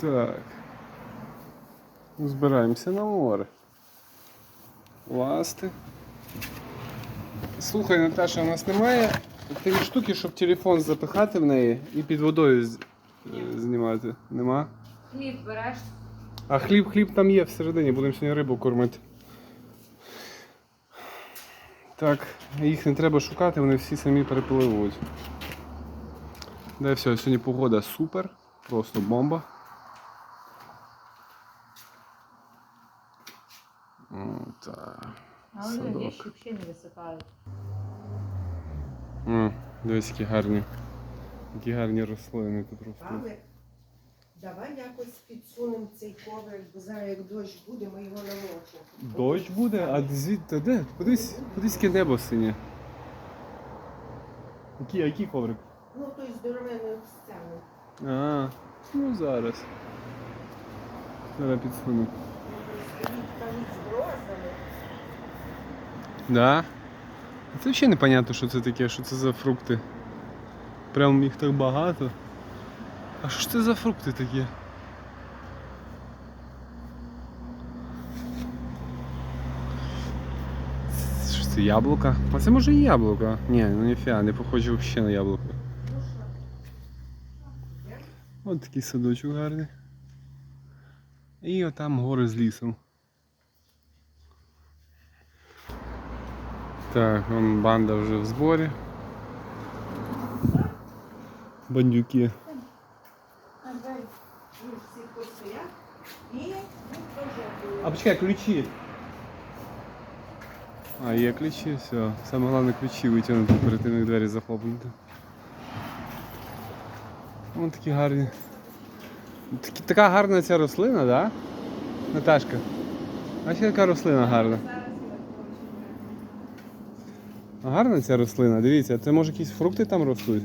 Так. Збираємося на море. Ласти. Слухай, Наташа, у нас немає тієї штуки, щоб телефон запихати в неї і під водою з- е, знімати. Нема? Хліб береш. А хліб, хліб там є всередині, будемо сьогодні рибу кормити. Так, їх не треба шукати, вони всі самі перепливуть. Да, і все, сьогодні погода супер, просто бомба. Але Садок. вещи взагалі не. О, дивись, які гарні. Які гарні рослини тут ростуть. Але давай якось підсунемо цей коврик, бо зараз як дощ буде, ми його намочимо. Дощ буде, а звідти де? Подивись, подивись, яке небо синє. Який, який коврик? Ну, той здоровенний обстяну. А, ну зараз. Зараз підсуну. Стоїть кажуть з брозами. Да? Це взагалі непонятно, що це таке, що це за фрукти. Прям їх так багато. А що ж це за фрукти такі? Що це яблука? А це може і яблука. Ні, ну ніфіга, не похоже взагалі на яблуко. Ось такий садочок гарний. І отам гори з лісом. Так, вон банда вже в зборі. Бандюки. А почекай, ключі. А, є ключі, все. Саме головне ключі витягнути перед тим, як двері захлопнути. Вон такі гарні. Такі, така гарна ця рослина, так? Да? Наташка. А ще яка рослина гарна. Гарна ця рослина, дивіться, це може якісь фрукти там ростуть.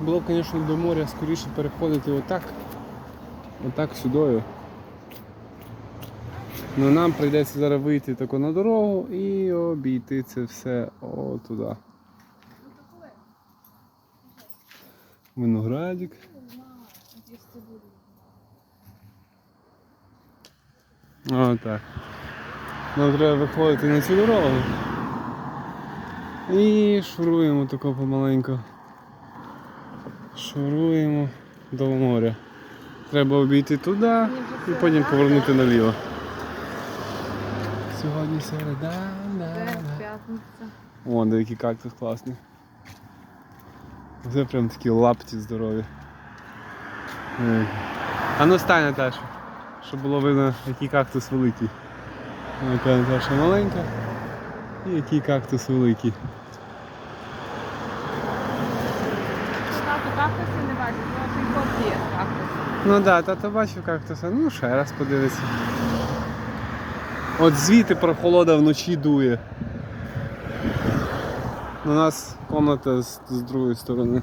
Було б, звісно, до моря скоріше переходити отак. Отак сюдою. Ну нам прийдеться зараз вийти тако на дорогу і обійти це все отуди. Виноградик. Отак. Нам треба виходити на цю дорогу. І шуруємо тако помаленьку. Шуруємо до моря. Треба обійти туди і потім повернути наліво. Сьогодні середа. п'ятниця. Вон, де кактус класний. Це прям такі лапті здорові. А ну стань, Наташа, щоб було видно, який кактус великий. Яка Наташа маленька і який кактус великий. Тато кактуси не бачить, але кот є кактус. Ну так, да, тато бачив кактуса, ну ще раз подивиться. От звідти прохолода вночі дує. У нас комната з, з другої сторони.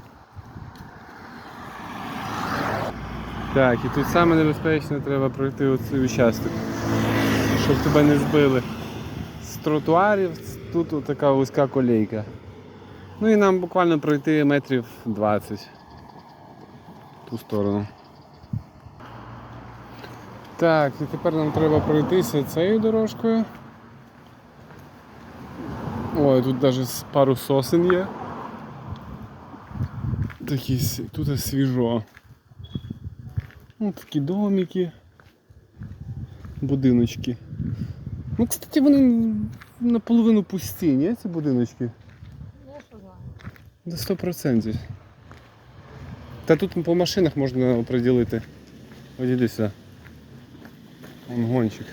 Так, і тут саме небезпечно треба пройти оцей участок, щоб тебе не збили. З тротуарів тут така вузька колейка. Ну і нам буквально пройти метрів 20 в ту сторону. Так, і тепер нам треба пройтися цією дорожкою. Ой, тут навіть пару сосен є. Такі, тут свіжо. Ну, такі домики. Будиночки. Ну, кстати, вони наполовину пусті, ні, ці будиночки? Я що знаю. До 100%. Та тут по машинах можна оприділити. Сюди. Вон гонщик.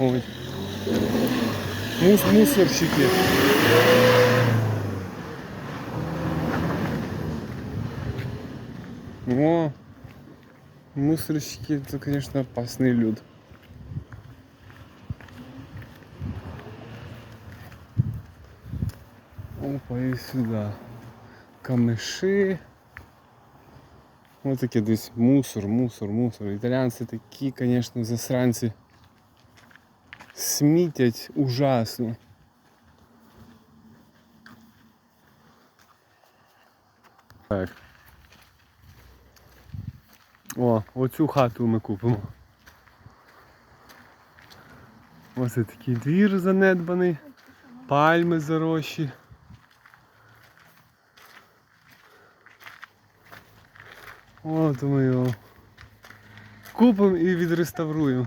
Ой. Мус, мусорщики. О, мусорщики это, конечно, опасный люд. Опа, и сюда. Камыши. Ось таке десь мусор, мусор, мусор. Італіянці такі, звісно, засранці. Смітять ужасно. Так. О, оцю хату ми купимо. Ось такий двір занедбаний, пальми зарощі. От ми його купимо і відреставруємо.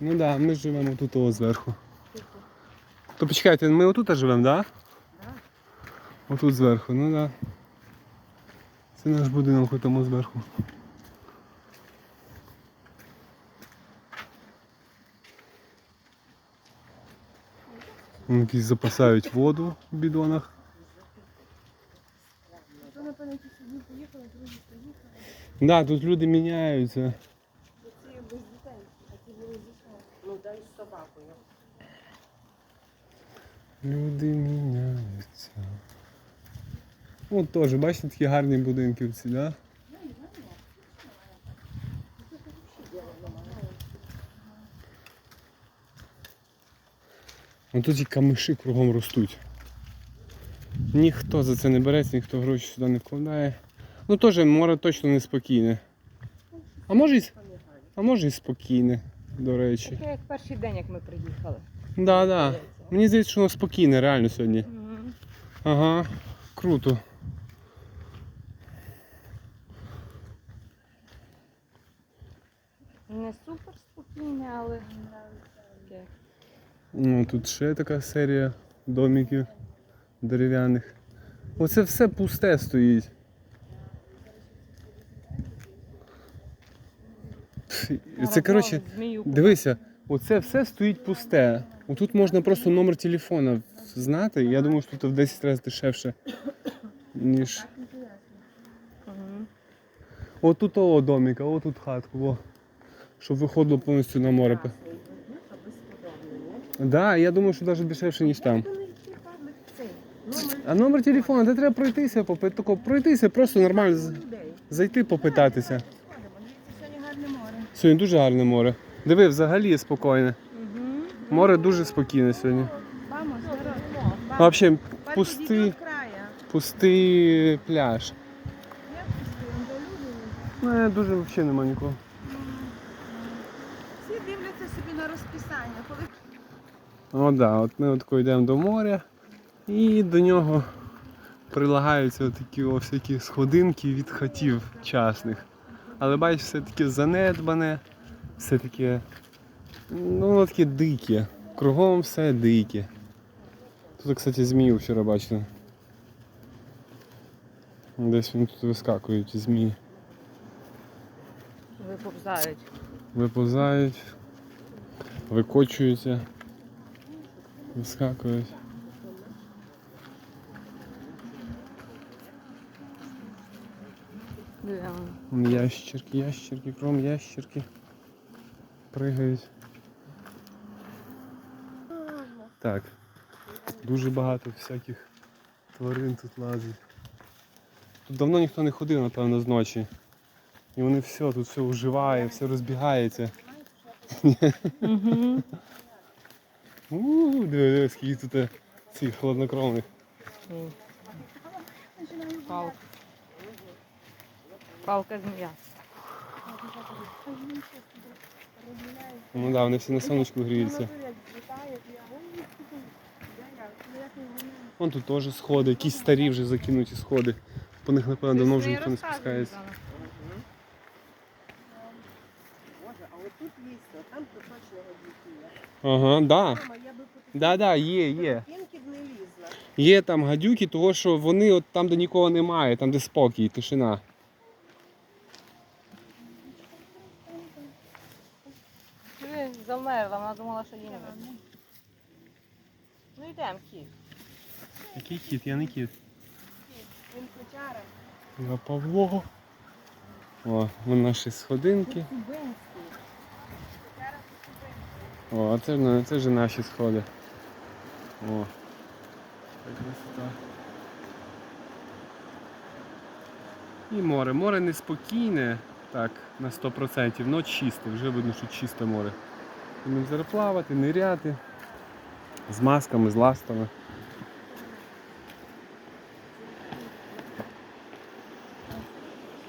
Ну так, да, ми живемо тут о, зверху. То почекайте, ми отут живемо, так? Да? Отут зверху, ну. Да. Це наш будинок там зверху. Якісь запасають воду в бідонах. Да, тут люди міняються. Ці без дітей, а ті були з дітьми. Ну дай з собакою. Люди міняються. От теж, бачите, такі гарні будинки всі, да? Ну тут і камиші кругом ростуть. Ніхто за це не береться, ніхто гроші сюди не вкладає. Ну теж море точно не спокійне. А може, і, а може і спокійне, до речі. Таке як перший день, як ми приїхали. Да, да. Мені здається, що воно спокійне, реально сьогодні. Ага, круто. Не супер спокійне, але таке. Ну, тут ще така серія домиків дерев'яних. Оце все пусте стоїть. Це коротше, дивися, оце все стоїть пусте. Отут можна просто номер телефона знати. Я думаю, що тут в 10 разів дешевше, ніж. Отут того домика, отут хатку, о. Щоб виходило повністю на море. Так, да, я думаю, що навіть дешевше, ніж там. А номер телефону, де треба пройтися, попит, тако, пройтися, просто нормально з- зайти попитатися. Сьогодні дуже гарне море. Диви, взагалі спокійне. Море дуже спокійне сьогодні. Vamos, Ну, Взагалі, пустий, пустий пляж. Ну, дуже взагалі нема нікого. Дивляться собі на розписання. Коли О, да, от ми от йдемо до моря і до нього прилагаються такі всякі сходинки від хатів частних. Але бачиш, все таке занедбане, все таке, ну воно таке дике. Кругом все дике. Тут, кстати, змію вчора бачили. Десь вони тут вискакують змії. виповзають. Виповзають, викочуються, вискакують. Ящерки, ящерки, кром ящерки. Пригають. Так. Дуже багато всяких тварин тут лазить. Тут давно ніхто не ходив, напевно, з ночі. І вони все, тут все оживає, все розбігається. Угу. Ууу, диви, диви, скільки тут е, цих хладнокровних. Палка. Палка змія. Ну да, вони всі на сонечку гріються. Вон тут теж сходи, якісь старі вже закинуті сходи. По них, напевно, давно вже ніхто не спускається. Боже, а отут є, а там то точно гадюки є. Ага, да. Я би Да, да, є, є. Пінків не лізла. Є там гадюки, того що вони от там, де нікого немає, там де спокій, тишина. Ти замерла, вона думала, що її не. Ну йдемо, кіт. Який кіт, я не кіт. Він кучара. Я Павло. О, вон наші сходинки. О, а це, ж- це вже наші сходи. О. І море. Море неспокійне, так, на 100%, але чисте, вже видно, що чисте море. Будемо зараз плавати, ниряти. З масками, з ластами.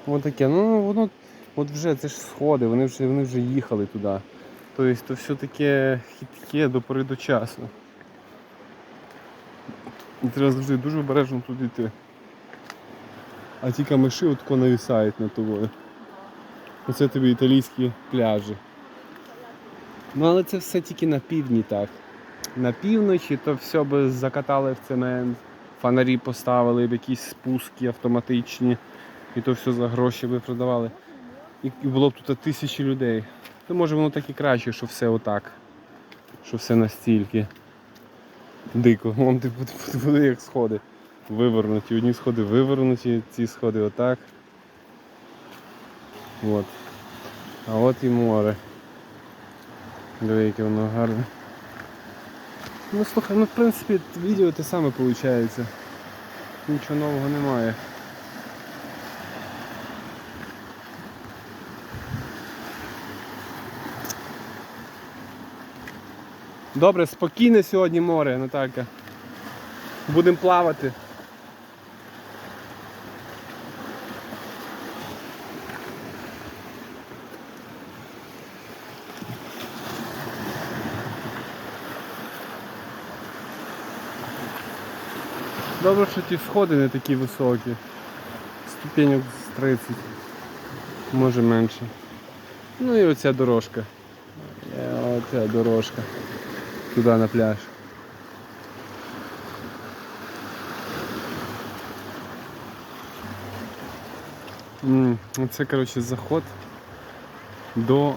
Ось таке. Ну воно от вже це ж сходи, вони вже, вони вже їхали туди. Тобто то все таке хитке до пори до часу. І треба завжди дуже обережно туди йти. А ті камиші отко навісають над тобою. Оце тобі італійські пляжі. Ну але це все тільки на півдні так. На півночі то все би закатали в цемент, фонарі поставили б якісь спуски автоматичні, і то все за гроші би продавали. І було б тут тисячі людей. То може воно так і краще, що все отак. Що все настільки дико. Вон ти буде як сходи. Вивернуті. Одні сходи вивернуті, ці сходи отак. От. А от і море. Яке воно гарне. Ну слухай, ну в принципі відео те саме виходить. Нічого нового немає. Добре, спокійне сьогодні море, Наталька. Будемо плавати. Добре, що ті сходи не такі високі. Ступеньок з 30, може менше. Ну і оця дорожка. Е, Оця дорожка. Туди на пляж. М, Це, коротше, заход до,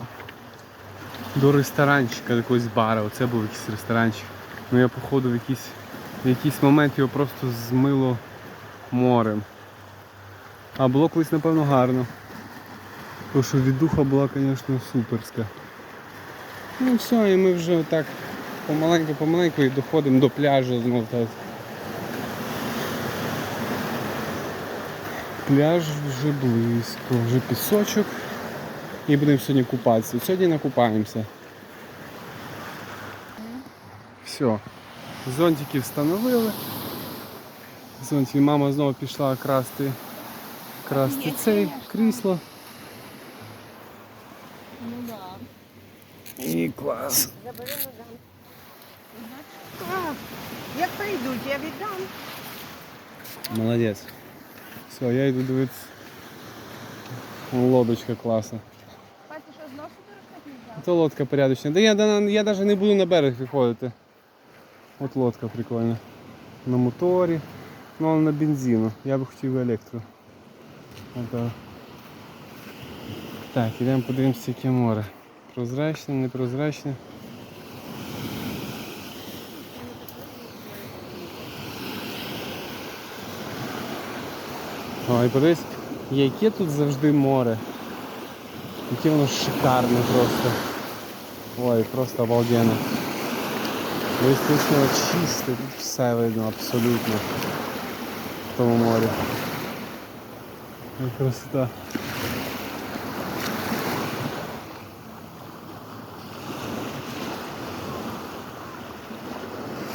до ресторанчика, якогось бара. Оце був якийсь ресторанчик. Ну я походу в якийсь, в якийсь момент його просто змило морем. А було колись, напевно, гарно. Тому що віддуха була, звісно, суперська. Ну все, і ми вже так помаленьку-помаленьку і доходимо до пляжу знов. Пляж вже близько, вже пісочок. І будемо сьогодні купатися. Сьогодні накупаємося. Все. Зонтики встановили. Зонтики. Мама знову пішла красти, красти цей крісло. Ну да. І клас. Як прийдуть, я віддам. Молодець. Все, я йду дивитися. Лодочка класна. Паті, що знов сюди розтакнувся? То лодка порядочна. Да я, да, я навіть не буду на берег виходити. От лодка прикольна. На моторі. Ну але на бензину. Я би хотів електро. Отак. Так, ідемо подивимося, яке море. Прозрачне, непрозрачне. Ой, подивись, яке тут завжди море. Яке воно шикарне просто. Ой, просто обалденно. Воно чисте, тут все видно абсолютно в тому морі. Красота.